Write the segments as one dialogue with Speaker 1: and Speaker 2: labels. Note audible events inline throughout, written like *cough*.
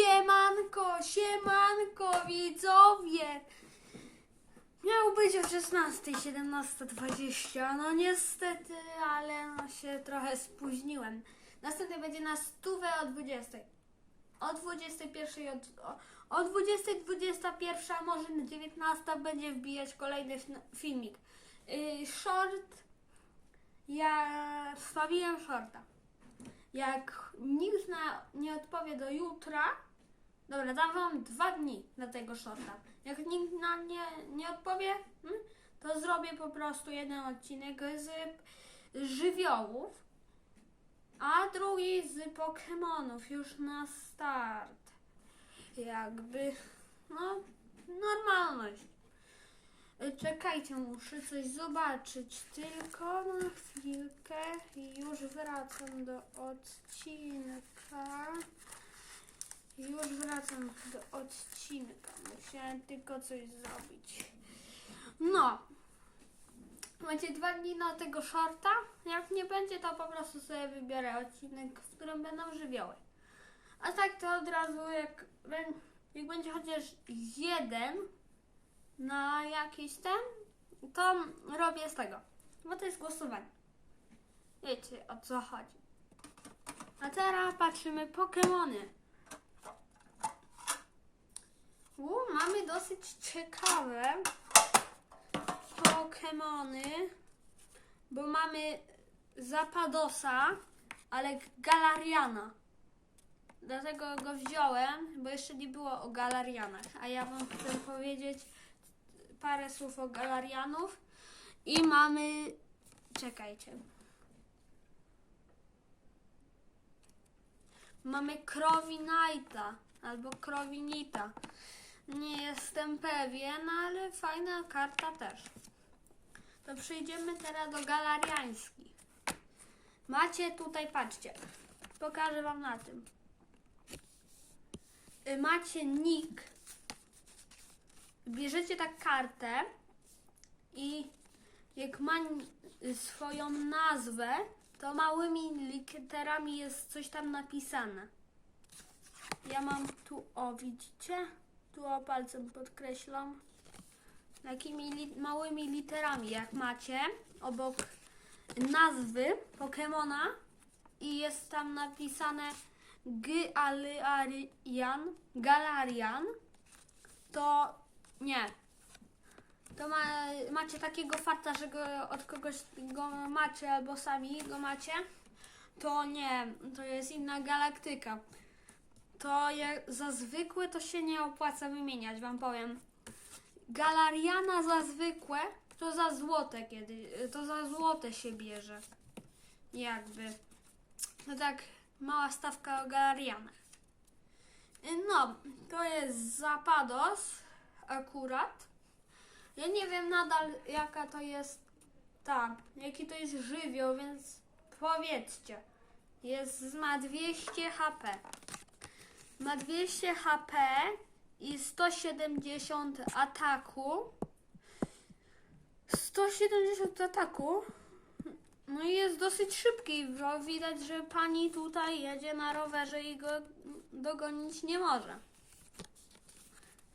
Speaker 1: Siemanko, siemanko, widzowie! Miał być o 16, 17.20, no niestety, ale no się trochę spóźniłem. Następny będzie na stówę o 20. O 21, od, o, o 20, 21, a może na 19 będzie wbijać kolejny filmik. Yy, short, ja wstawiłem shorta. Jak nikt na, nie odpowie do jutra, dobra, dam wam dwa dni na tego shorta. Jak nikt na nie, nie odpowie, hmm, to zrobię po prostu jeden odcinek z żywiołów, a drugi z Pokemonów już na start. Jakby, no, normalność. Czekajcie, muszę coś zobaczyć. Tylko na chwilkę i już wracam do odcinka. Już wracam do odcinka. Musiałem tylko coś zrobić. No. Macie dwa dni na tego shorta. Jak nie będzie, to po prostu sobie wybiorę odcinek, w którym będą żywioły. A tak to od razu, jak, jak będzie chociaż jeden na jakiś ten, to robię z tego. Bo to jest głosowanie. Wiecie o co chodzi. A teraz patrzymy Pokemony. U, mamy dosyć ciekawe Pokemony, bo mamy Zapadosa, ale Galariana. Dlatego go wziąłem, bo jeszcze nie było o Galarianach. A ja wam chcę powiedzieć parę słów o Galarianów. I mamy... Czekajcie. Mamy Crowinita albo Crowinita. Nie jestem pewien, ale fajna karta też. To przejdziemy teraz do galariańskich. Macie tutaj, patrzcie, pokażę wam na tym. Y, Macie nick. Bierzecie tak kartę i jak ma swoją nazwę, to małymi literami jest coś tam napisane. Ja mam tu, o widzicie? Tu o palcem podkreślam. Takimi li małymi literami, jak macie, obok nazwy Pokemona i jest tam napisane Galarian, Galarian, to nie. To ma, macie takiego farta, że go od kogoś go macie albo sami go macie, to nie, to jest inna galaktyka. To jak za zwykłe to się nie opłaca wymieniać, wam powiem. Galariana za zwykłe to za złote kiedy, to za złote się bierze. Jakby. No tak, mała stawka o Galarianach. No, to jest Zapados akurat. Ja nie wiem nadal jaka to jest ta, jaki to jest żywioł, więc powiedzcie. Jest, ma 200 HP. Ma 200 HP i 170 ataku. 170 ataku. No i jest dosyć szybki, bo widać, że pani tutaj jedzie na rowerze i go dogonić nie może.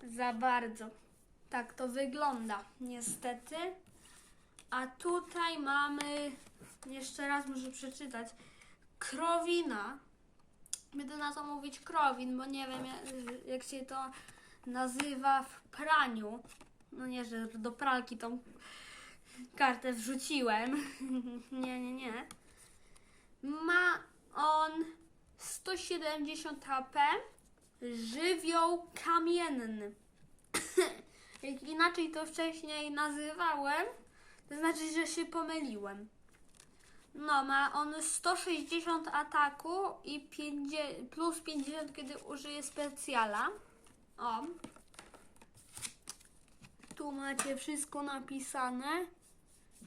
Speaker 1: Za bardzo. Tak to wygląda, niestety. A tutaj mamy, jeszcze raz muszę przeczytać, krowina. Będę na to mówić krowin, bo nie wiem jak, się to nazywa w praniu. No nie, że do pralki tą kartę wrzuciłem. *laughs* nie, nie, nie. Ma on 170 HP, żywioł kamienny. *coughs* Jak inaczej to wcześniej nazywałem, to znaczy, że się pomyliłem. No, ma on 160 ataku i 50, plus 50, kiedy użyje specjala. O. Tu macie wszystko napisane.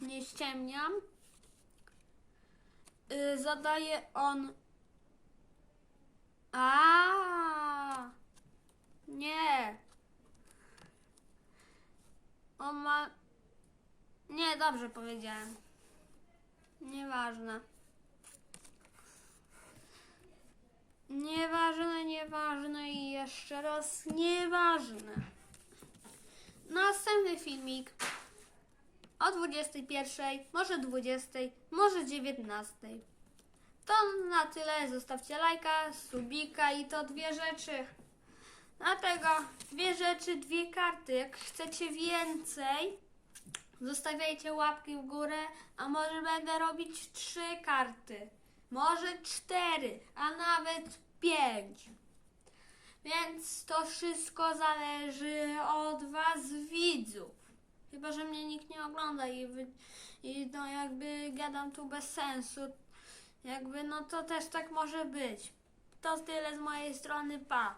Speaker 1: Nie ściemniam. Y, zadaje on. A. Nie. On ma. Nie, dobrze powiedziałem. Nieważne. Nieważne, nieważne i jeszcze raz, nieważne. Następny filmik o 21, może 20, może 19. To na tyle. Zostawcie lajka, subika i to dwie rzeczy. Dlatego dwie rzeczy, dwie karty. Jak chcecie więcej, zostawiajcie łapki w górę, a może będę robić trzy karty. Może cztery, a nawet pięć. Więc to wszystko zależy od was widzów. Chyba, że mnie nikt nie ogląda i, wy, i no jakby gadam tu bez sensu. Jakby no to też tak może być. To tyle z mojej strony, pa.